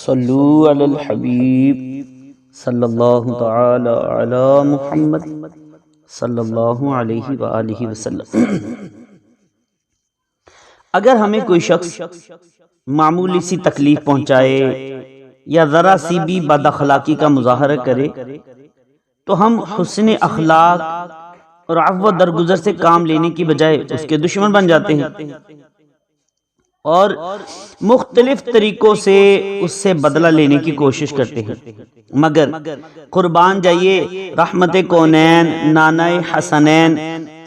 हबीब सल्लल्लाहु अगर हमें कोई शख्स मामूली सी तकलीफ़ पहुँचाए या ज़रा सी भी बदअखलाकी का मुजाहरा करे तो हम हुसन अखलाक और अफ़व दरगुजर से काम लेने की बजाय उसके दुश्मन बन जाते हैं और मुख्तलिफ़ तरीकों से उससे बदला लेने की कोशिश करते हैं। मगर कुर्बान जाइए रहमत कौनैन नाना हसनैन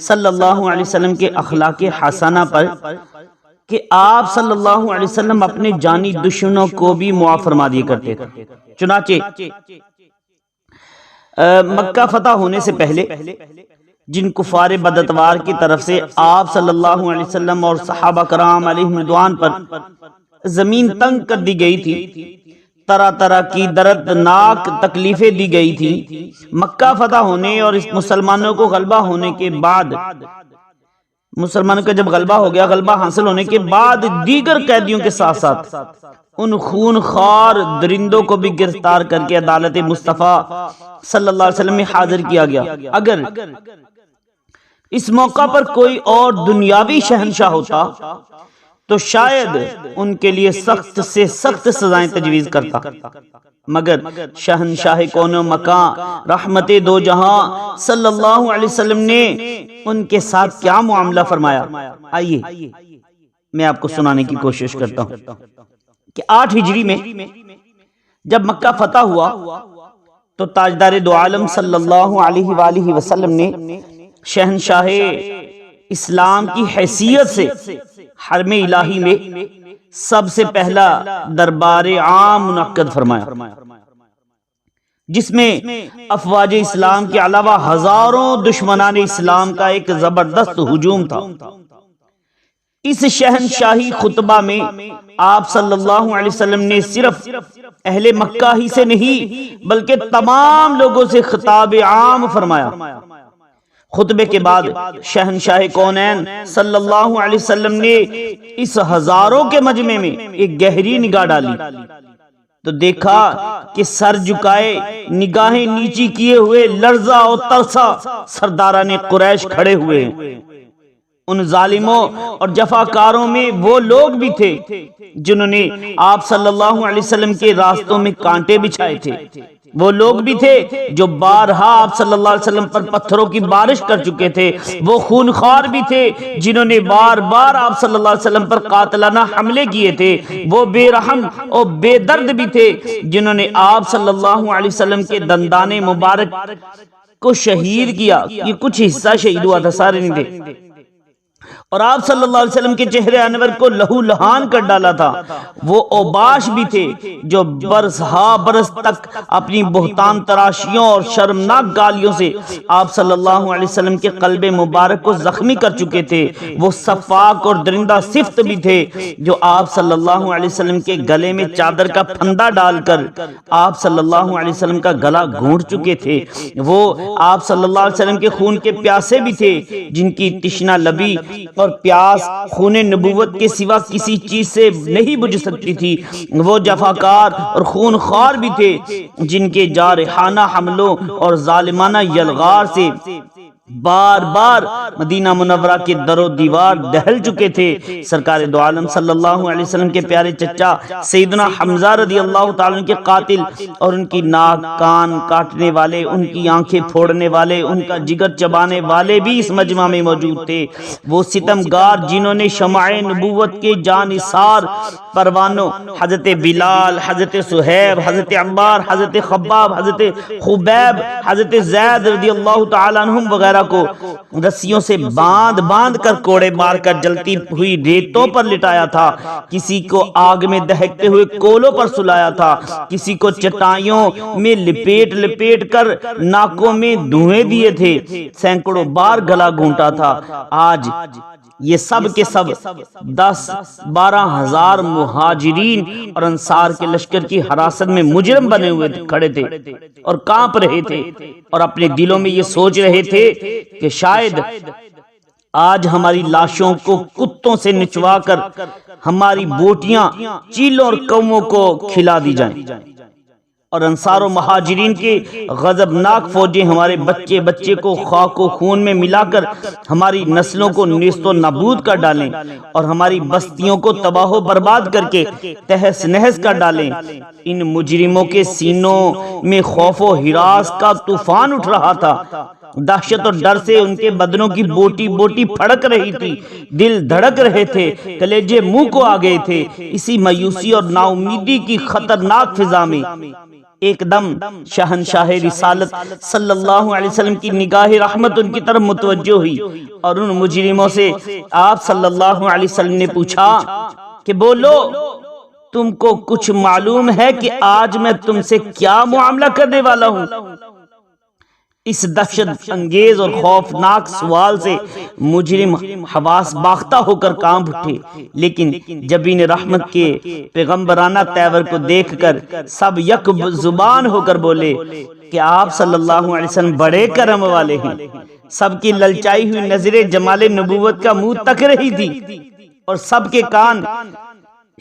सल्लल्लाहु अलैहि वसल्लम के अखलाक हसना पर कि आप सल्लल्लाहु अलैहि वसल्लम अपने जानी दुश्मनों को भी मुआ फरमा दिए करते थे। चुनाचे मक्का फतह होने से पहले जिन कुफार बदतवार की तरफ़ से आप सल्लल्लाहु अलैहि वसल्लम और सहाबा कराम रिदवान पर ज़मीन तंग कर दी गई थी। तरह तरह की दर्दनाक तकलीफें दी गई थी। मक्का फतह होने और इस मुसलमानों को गलबा होने के बाद, मुसलमानों का जब गलबा हो गया, गलबा हासिल होने के बाद दीगर कैदियों के साथ साथ, उन खून खार दरिंदों को भी गिरफ़्तार करके अदालत मुस्तफ़ा सल्लल्लाहु अलैहि वसल्लम में हाजिर किया गया। अगर इस मौका पर कोई और दुनियावी शहनशाह होता तो शायद उनके लिए सख्त से सख्त सजाएँ तजवीज करता। मगर शहनशाह कौन मका, रहमत दो जहाँ, सल्लल्लाहु अलैहि वसल्लम ने उनके साथ क्या मामला फरमाया? आइए, मैं आपको सुनाने की कोशिश करता हूँ कि आठ हिजरी में जब मक्का फतह हुआ तो ताजदार दो आलम सल्लल्लाहु अलैहि वसल्लम ने शहनशाह इस्लाम की हैसियत से हरम इलाही में सबसे पहला दरबार आम मुनद फरमाया। जिसमें अफवाज इस्लाम के अलावा हज़ारों दुश्मनान इस्लाम का एक ज़बरदस्त हजूम था। इस शहनशाही खुतबा में आप सल्लल्लाहु अलैहि वसल्लम ने सिर्फ़ अहले मक्का ही से नहीं, बल्कि तमाम लोगों से खिताब आम फरमाया। खुतबे के बाद शहनशाह कौनैन सल्लल्लाहु अलैहि वसल्लम ने इस हज़ारों के मजमे में एक गहरी निगाह डाली। तो देखा कि सर झुकाए, निगाहें नीची किए हुए लर्जा और तरसा सरदारा ने कुरैश खड़े हुए हैं। उन जालिमों और जफाकारों में वो लोग भी थे जिन्होंने आप सल्लल्लाहु अलैहि वसल्लम के रास्तों में कांटे बिछाए थे। वो लोग भी थे जो बारहा आप सल्लल्लाहु अलैहि वसल्लम पर पत्थरों की बारिश कर चुके थे। वो खूनखार भी थे जिन्होंने बार बार आप सल्लल्लाहु अलैहि वसल्लम पर कातलाना हमले किए थे। वो बेरहम और बेदर्द भी थे जिन्होंने आप सल्लल्लाहु अलैहि वसल्लम के दंदाने मुबारक को शहीद किया। ये कुछ हिस्सा शहीद हुआ था सारे नहीं थे। और आप सल्लल्लाहु अलैहि वसल्लम के चेहरे अनवर को लहू लहान कर डाला था। वो ओबाश भी थे जो बरस हा बरस तक अपनी बहुतान तराशियों और शर्मनाक गालियों से आप सल्लल्लाहु अलैहि वसल्लम के कल्बे मुबारक को जख्मी कर चुके थे। वो सफाक और दरिंदा सिफ्त भी थे जो आप सल्लल्लाहु अलैहि वसल्लम के गले में चादर का फंदा डालकर आप सल्लल्लाहु अलैहि वसल्लम का गला घूट चुके थे। वो आप सल्लल्लाहु अलैहि वसल्लम के खून के प्यासे भी थे जिनकी तिश्ना लबी और प्यास खून नबूवत के सिवा किसी चीज़ से नहीं बुझ सकती थी। वो जफाकार और खून खार भी थे। जिनके जारहाना हमलों और जालिमाना यलगार से बार बार मदीना मुनवरा के दरो दीवार दहल चुके थे। सरकार दो आलम सल्लल्लाहु अलैहि वसल्लम के प्यारे चचा सैदना हमजा रदी अल्लाह के कातिल और उनकी नाक, कान काटने वाले, उनकी आँखें फोड़ने वाले, उनका जिगर चबाने वाले भी इस मजमा में मौजूद थे। वो सितमगार जिन्होंने शमाए नबूवत के जानिसार परवानों, हज़रत बिलाल, हज़रत सुहैब, हज़रत अम्बार हज़रत खब्बाब, हज़रत खुबैब, हज़रत जैद रदी अल्लाह तआला वगैरह को रस्सियों से बाँध बाँध कर कोड़े मारकर जलती हुई रेतों पर लिटाया था किसी को आग में दहकते हुए कोलों पर सुलाया था किसी को चटाइयों में लिपेट लिपेट कर नाकों में धुएँ दिए थे सैकड़ों बार गला घूटा था। आज ये सब के सब दस, बारह हज़ार मुहाजिरीन और अंसार के लश्कर की हरासत में मुजरम बने हुए खड़े थे और काँप रहे थे और अपने दिलों में ये सोच रहे थे कि शायद आज हमारी लाशों को कुत्तों से निचवा कर हमारी बोटियाँ, चीलों और कौओं को खिला दी जाएँ। और अंसार महाजरीन के गजबनाक फौजें हमारे बच्चे बच्चे को खाको खून में मिलाकर हमारी नस्लों को निस्तो नबूद कर डालें और हमारी बस्तियों को तबाह बर्बाद करके तहस नहस कर डालें। इन मुजरिमों के सीनों में खौफो हिरास का तूफ़ान उठ रहा था। दहशत और डर से उनके बदनों की बोटी बोटी फड़क रही थी। दिल धड़क रहे थे। कलेजे मुँह को आ गए थे। इसी मायूसी और नाउमीदी की खतरनाक फिजा में एकदम शहनशाह रिसालत सल्लल्लाहु अलैहि वसल्लम की निगाह रहमत उनकी तरफ़ मुतवजो हुई। और उन मुजरिमों से आप सल्लल्लाहु अलैहि वसल्लम ने पूछा कि बोलो, तुमको कुछ मालूम है कि आज मैं तुमसे क्या मामला करने वाला हूँ? इस दहशत अंगेज और खौफनाक सवाल से मुजरिम हवास बाख्ता होकर काम उठे। लेकिन जब इन रहमत के पैगम्बराना तैवर को देखकर सब यक ज़ुबान होकर बोले कि आप सल्लल्लाहु अलैहि वसल्लम बड़े करम वाले हैं। सबकी ललचाई हुई नज़रें जमाल नबूवत का मुँह तक रही थी। और सबके कान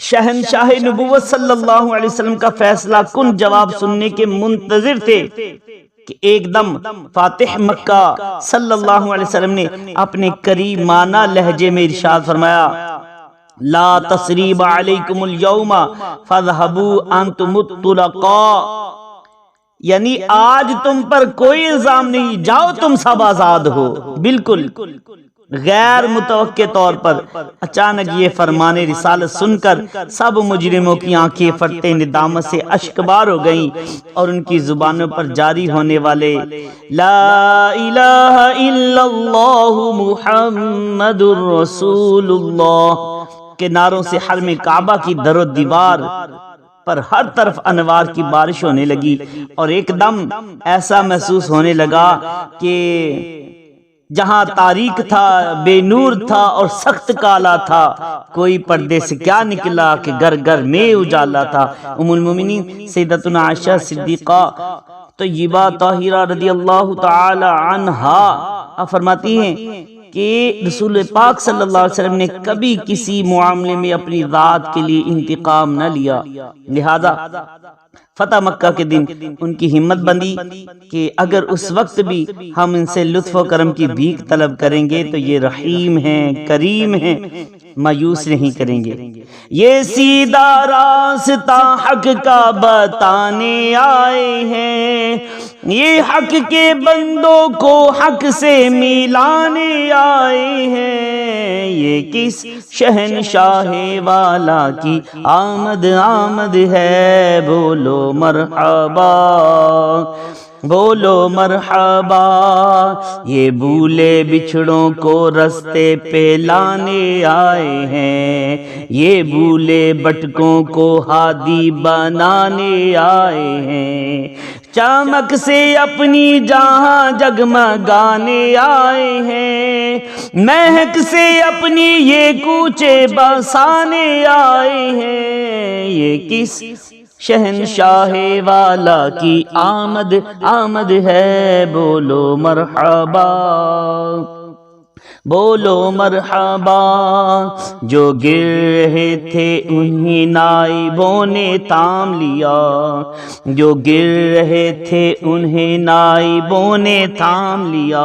शहनशाह नबूवत सल्लल्लाहु अलैहि वसल्लम का फैसला कुन जवाब सुनने के मुंतजिर थे? कि एकदम फातिह मक्का सल्लल्लाहु अलैहि वसल्लम ने अपने करीमाना लहजे में इरशाद फरमाया, ला तसरीब अलैकुमुल यौमा फजहबू अंतुमुत्तुलका. यानी आज तुम पर कोई इल्ज़ाम नहीं, जाओ तुम सब आज़ाद हो। बिल्कुल। गैर मुतव तौर पर अचानक ये फरमान रिसाल सुनकर सब मुजरिमों की आँखें फटते निदामत से अशकबार हो गईं और उनकी जुबानों पर जारी होने वाले ला इलाहा इल्लल्लाहु मुहम्मदुर रसूलुल्लाह के नारों से हर में काबा की दरो दीवार पर हर तरफ़ अनवार की बारिश होने लगी और एकदम ऐसा महसूस होने लगा कि जहाँ तारीख था बेनूर था और सख्त काला था। कोई पर्दे से क्या निकला कि घर घर में उजाला था? उमुलमिनी सैदतुना आयशा सिद्दीका तो यिबा ताहिरा रदी अल्लाह तआला अनहा। फरमाती हैं कि रसूल पाक सल्लल्लाहु अलैहि वसल्लम ने कभी किसी मामले में अपनी रात के लिए इंतकाम न लिया। लिहाजा। फतेह मक्का के दिन उनकी हिम्मत बंदी कि अगर उस वक्त भी हम इनसे लुत्फ करम की भीख तलब करेंगे तो ये रहीम हैं, करीम हैं, मायूस नहीं करेंगे। ये सीधा रास्ता हक का बताने आए हैं। ये हक के बंदों को हक से मिलाने आए हैं। ये किस शहनशाह वाला की आमद आमद है, बोलो। मरहबा, बोलो मरहबा, ये भूले बिछड़ों को रस्ते पे लाने आए हैं, ये भूले बटकों को हादी बनाने आए हैं। चमक से अपनी जहाँ जगमगाने आए हैं, महक से अपनी ये कूचे बसाने आए हैं। ये किस शहनशाह वाला की आमद आमद है बोलो मरहबा। बोलो मरहबा, जो गिर रहे थे उन्हीं नाइबों ने ताम लिया। जो गिर रहे थे उन्हें नाइबों ने थाम लिया।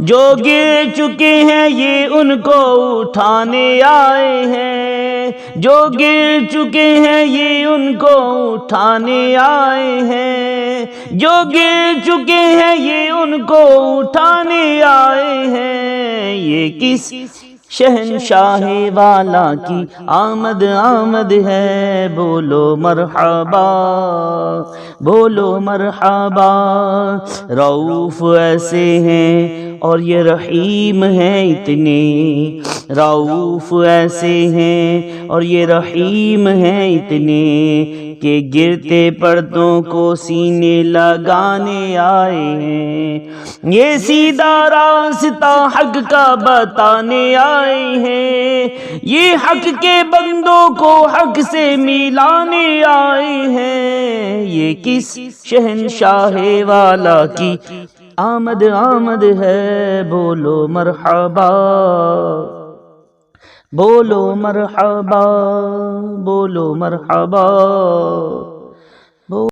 जो गिर चुके हैं ये उनको उठाने आए हैं। जो गिर चुके हैं ये उनको उठाने आए हैं। जो गिर चुके हैं ये उनको उठाने आए हैं। ये किस शहनशाह वाला की आमद आमद है? बोलो मरहबा बोलो मरहबा। रऊफ ऐसे हैं और ये रहीम हैं इतने। रऊफ ऐसे हैं और ये रहीम हैं इतने के गिरते पर्दों को सीने लगाने आए हैं। ये सीधा रास्ता हक का बताने आए हैं। ये हक के बंदों को हक से मिलाने आए हैं। ये किस शहनशाह वाला की आमद आमद है बोलो मरहबा बोलो मरहबा बोलो मरहबा